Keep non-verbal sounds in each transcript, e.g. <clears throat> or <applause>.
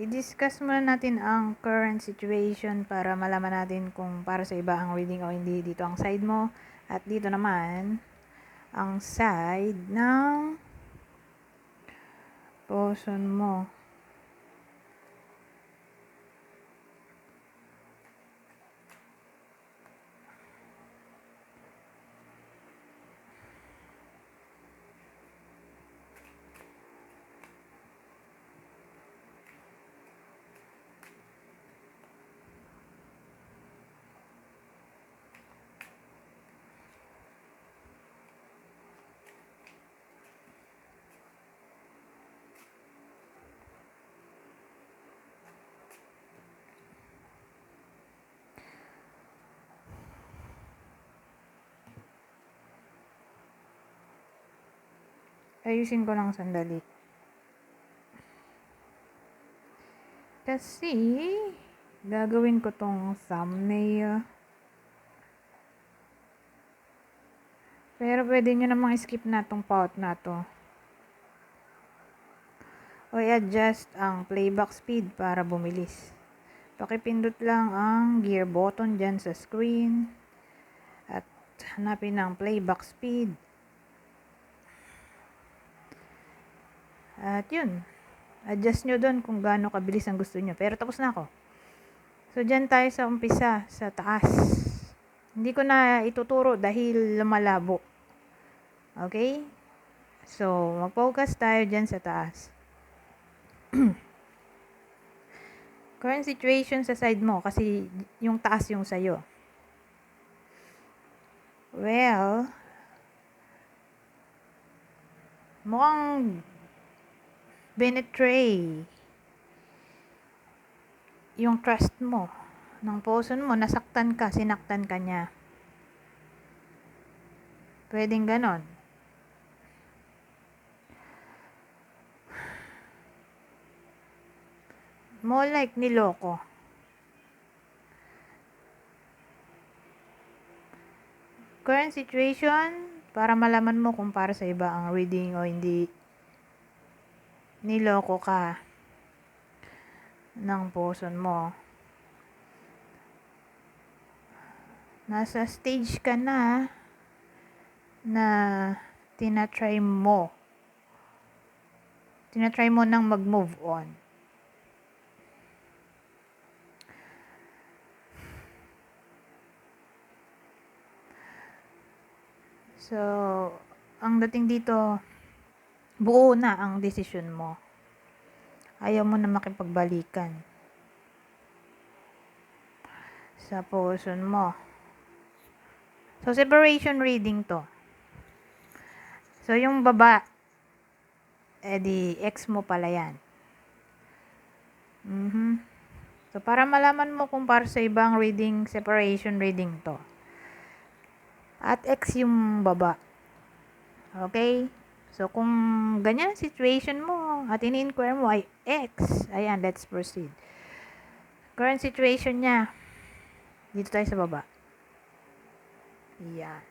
i-discuss muna natin ang current situation para malaman natin kung para sa iba ang reading o hindi. Dito ang side mo at dito naman ang side ng person mo. Ayusin ko lang sandali. Kasi, gagawin ko tong thumbnail. Pero pwede nyo namang skip na tong part na to. O i-adjust ang playback speed para bumilis. Pakipindot lang ang gear button dyan sa screen. At hanapin ang playback speed. At yun, adjust nyo doon kung gaano kabilis ang gusto nyo. Pero tapos na ako. So, dyan tayo sa umpisa, sa taas. Hindi ko na ituturo dahil lumalabo. Okay? So, mag-focus tayo dyan sa taas. <clears throat> Current situation sa side mo kasi yung taas yung sayo. Well, mukhang binetray yung trust mo ng person mo, nasaktan ka, sinaktan ka niya. Pwedeng ganon. More like niloko. Current situation, para malaman mo kung para sa iba ang reading o hindi niloko ka ng person mo. Nasa stage ka na na tinatry mo. Tinatry mo nang mag-move on. So, ang dating dito, buo na ang desisyon mo. Ayaw mo na makipagbalikan sa person mo. So, separation reading to. So, yung baba, eh ex mo pala yan. Mm-hmm. So, para malaman mo kung para sa ibang reading, separation reading to. At ex yung baba. Okay? So, kung ganyan situation mo at in-inquire mo ay X, ayan, let's proceed. Current situation niya, dito tayo sa baba. Yan.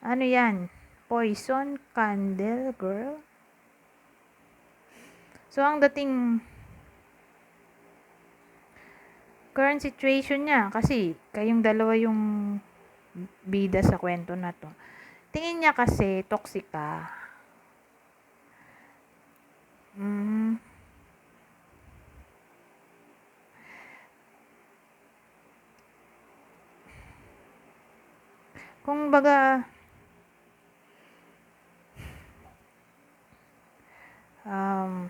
Ano yan? Poison candle, girl? So, ang dating current situation niya, kasi kayong dalawa yung bida sa kwento na to. Tingin niya kasi toxic ka. Mm. Kung baga um,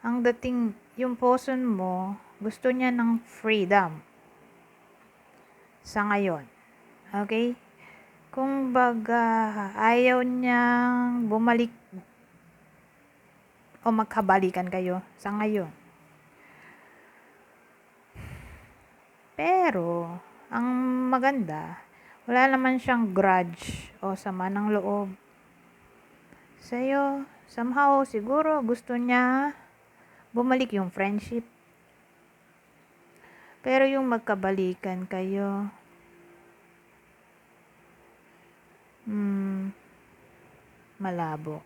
ang dating yung person mo gusto niya ng freedom sa ngayon. Okay? Kung baga, ayaw niyang bumalik o magkabalikan kayo sa ngayon. Pero, ang maganda, wala naman siyang grudge o sama ng loob sa'yo. Somehow, siguro gusto niya bumalik yung friendship. Pero yung magkabalikan kayo, hmm, malabo.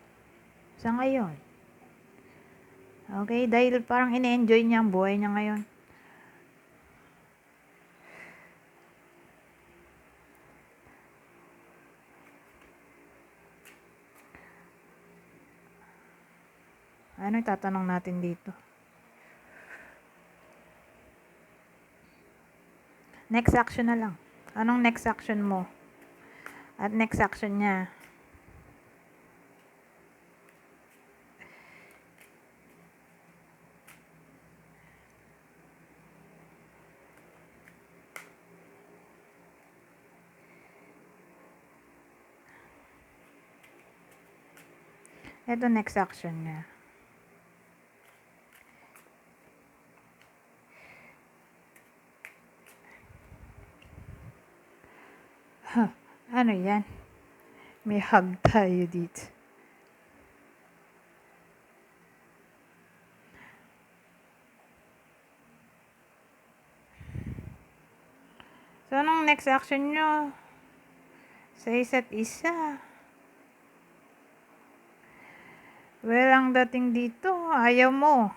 Sa ngayon. Okay? Dahil parang ine-enjoy niya ang buhay niya ngayon. Ano itatanong natin dito? Next action na lang. Anong next action mo? At next action niya. Ito next action niya. Ano yan? May hug tayo dito. So, anong next action nyo? Sa isa't isa. Well, ang dating dito, ayaw mo.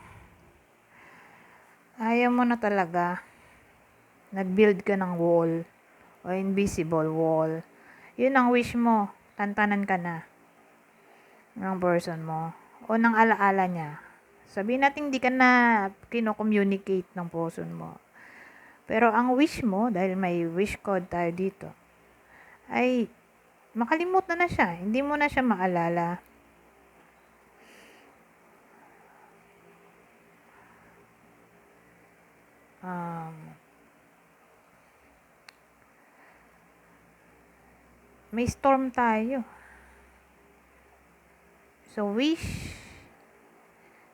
Ayaw mo na talaga. Nag-build ka ng wall o invisible wall. Yun ang wish mo. Tantanan ka na ng person mo o ng alaala niya. Sabihin natin hindi ka na kino-communicate ng person mo. Pero ang wish mo, dahil may wish code tayo dito, ay makalimutan na siya. Hindi mo na siya maalala. Um, may storm tayo. So, wish.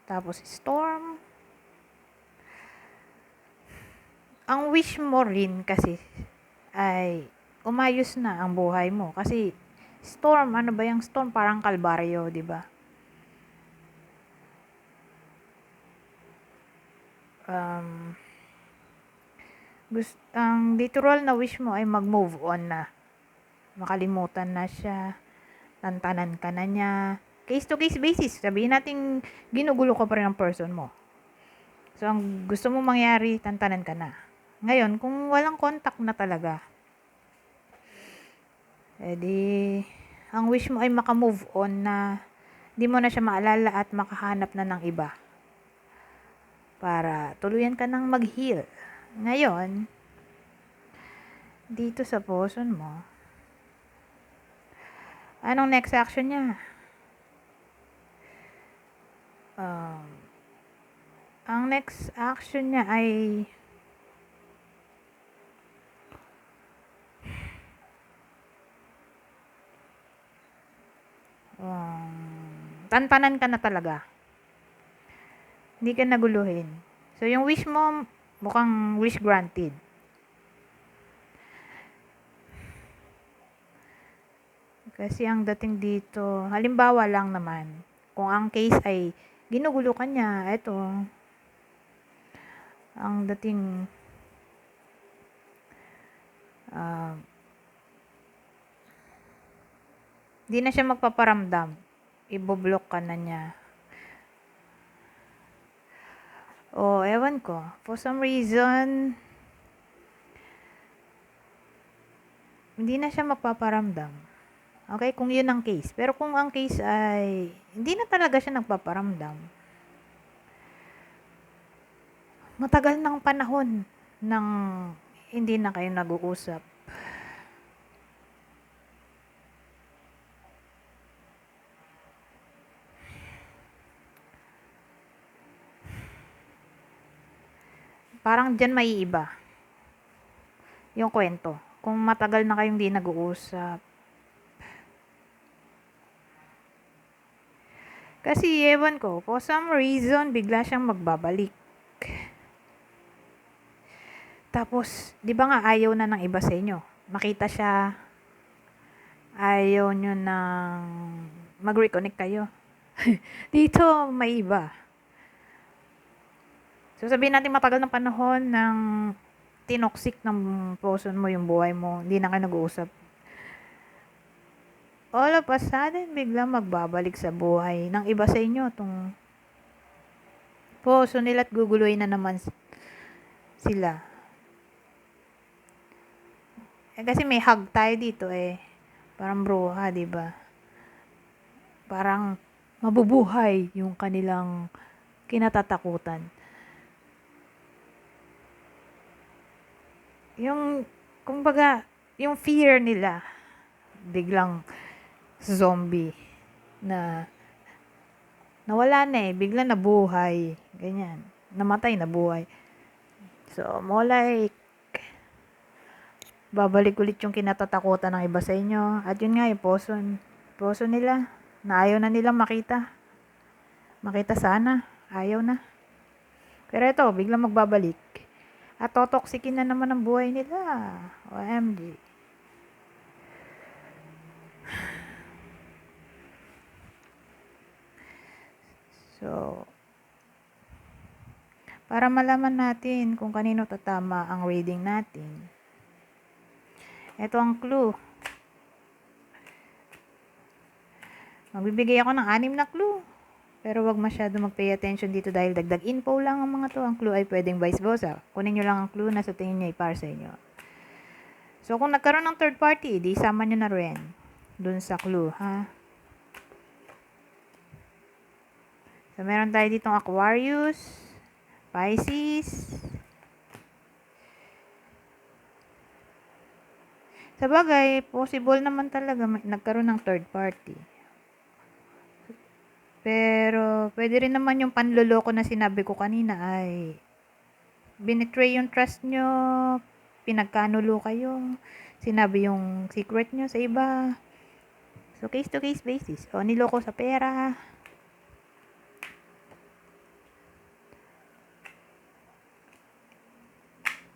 Tapos, storm. Ang wish mo rin kasi ay umayos na ang buhay mo. Kasi, storm, ano ba yung storm? Parang kalbaryo, di ba? Um, gust ang literal na wish mo ay mag-move on na makalimutan na siya, tantanan ka na niya, case to case basis, sabihin natin ginugulo ka pa rin ang person mo. So, ang gusto mo mangyari, tantanan ka na. Ngayon, kung walang contact na talaga, edi, ang wish mo ay makamove on na di mo na siya maalala at makahanap na ng iba. Para tuluyan ka ng mag-heal. Ngayon, dito sa person mo, Anong next action niya? Um, ang next action niya ay um, tantanan ka na talaga. Hindi ka naguluhin. So, yung wish mo, mukhang wish granted. Kasi ang dating dito, halimbawa lang naman, kung ang case ay ginugulo ka niya, eto, ang dating, uh, di na siya magpaparamdam, iboblock ka na niya. O, oh, ewan ko, for some reason, hindi na siya magpaparamdam. Okay, kung yun ang case. Pero kung ang case ay hindi na talaga siya nagpaparamdam. Matagal ng panahon nang hindi na kayo nag-uusap. Parang dyan may iba. Yung kwento. Kung matagal na kayong hindi nag-uusap, Kasi ewan ko, for some reason, bigla siyang magbabalik. Tapos, di ba nga ayaw na ng iba sa inyo? Makita siya, ayaw nyo nang mag-reconnect kayo. <laughs> Dito, may iba. So, sabihin natin matagal ng panahon ng tinoxic ng person mo yung buhay mo. Hindi na kayo nag-uusap. All of a sudden, biglang magbabalik sa buhay ng iba sa inyo tong puso nila at guguluhin na naman sila. Eh, kasi may hug tayo dito eh. Parang bruha, di ba? Parang mabubuhay yung kanilang kinatatakutan. Yung, kumbaga, yung fear nila, biglang zombie na nawala na eh, biglang nabuhay. Ganyan. Namatay, nabuhay. So, more like, babalik ulit yung kinatatakutan ng iba sa inyo. At yun nga, yung poso, poso nila, na ayaw na nilang makita. Makita sana, ayaw na. Pero ito, biglang magbabalik. At totoksikin na naman ang buhay nila. OMG. So, para malaman natin kung kanino tatama ang reading natin. Ito ang clue. Magbibigay ako ng anim na clue. Pero wag masyado mag-pay attention dito dahil dagdag info lang ang mga to. Ang clue ay pwedeng vice versa. Kunin nyo lang ang clue na sa tingin nyo ay para sa inyo. So, kung nagkaroon ng third party, di sama nyo na rin dun sa clue, ha? So, meron tayo ditong Aquarius, Pisces. Sa bagay, possible naman talaga nagkaroon ng third party. Pero, pwede rin naman yung panloloko na sinabi ko kanina ay binitray yung trust nyo, pinagkanulo kayo, sinabi yung secret nyo sa iba. So, case-to-case basis. O, niloko sa pera.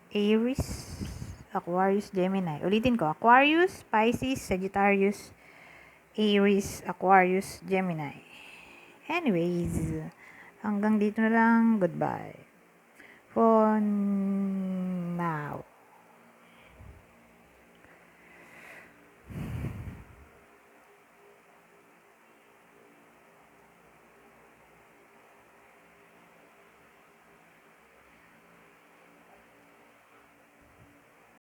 Aries, Aquarius, Gemini. Ulitin ko, Aquarius, Pisces, Sagittarius, Aries, Aquarius, Gemini. Anyways, hanggang dito na lang. Goodbye. For now.